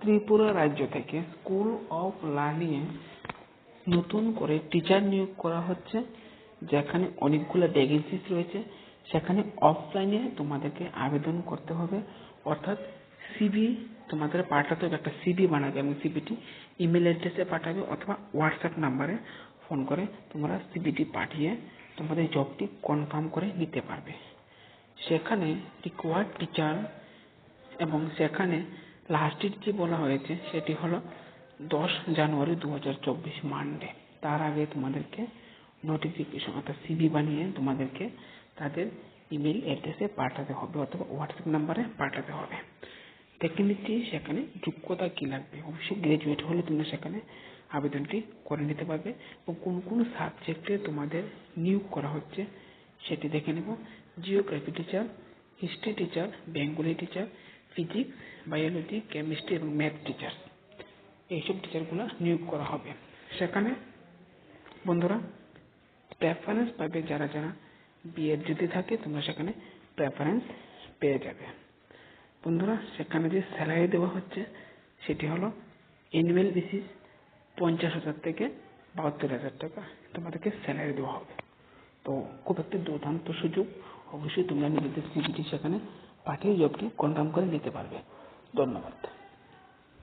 ত্রিপুরা রাজ্য থেকে school of লার্নিংয়ে নতুন করে টিচার নিয়োগ করা হচ্ছে, যেখানে অনেকগুলো ভ্যাকেন্সিস রয়েছে। সেখানে অফলাইনে তোমাদেরকে আবেদন করতে হবে। অর্থাৎ সিভি তোমাদের পাঠাতে হবে, একটা সিভি বানাবে এবং সিভিটি ইমেল অ্যাড্রেসে পাঠাবে অথবা হোয়াটসঅ্যাপ নাম্বারে ফোন করে তোমরা সিভিটি পাঠিয়ে তোমাদের জবটি কনফার্ম করে নিতে পারবে। সেখানে রিকোয়ার্ড টিচার এবং সেখানে লাস্ট যে বলা হয়েছে, সেটি হলো দশ জানুয়ারি দু হাজার চব্বিশ মানডে তার আগে তোমাদেরকে নোটিফিকেশন অর্থাৎ সিভি বানিয়ে তোমাদেরকে তাদের ইমেল অ্যাড্রেসে পাঠাতে হবে অথবা হোয়াটসঅ্যাপ নাম্বারে পাঠাতে হবে। দেখে নিচ্ছি সেখানে যোগ্যতা কী লাগবে। অবশ্যই গ্রাজুয়েট হলে তোমরা সেখানে আবেদনটি করে নিতে পারবে এবং কোন কোন সাবজেক্টে তোমাদের নিয়োগ করা হচ্ছে সেটি দেখে নেব। Geography teacher history teacher Bengali teacher physics biology chemistry এবং ম্যাথ টিচার এইসব টিচারগুলো নিয়োগ করা হবে। সেখানে বন্ধুরা প্রেফারেন্স পাবে যারা যারা বিএড যদি থাকে, তোমরা সেখানে প্রেফারেন্স পেয়ে যাবে। বন্ধুরা, সেখানে যে স্যালারি দেওয়া হচ্ছে, সেটি হলো অ্যানুয়াল বেসিস পঞ্চাশ হাজার থেকে বাহাত্তর হাজার টাকা। তোমাদেরকে স্যালারি দেওয়া হবে। তো খুব একটা দুর্দান্ত সুযোগ। অবশ্যই তোমরা নিজেদের সিভিটি সেখানে পাঠিয়ে জবটি কনফার্ম করে নিতে পারবে। ধন্যবাদ।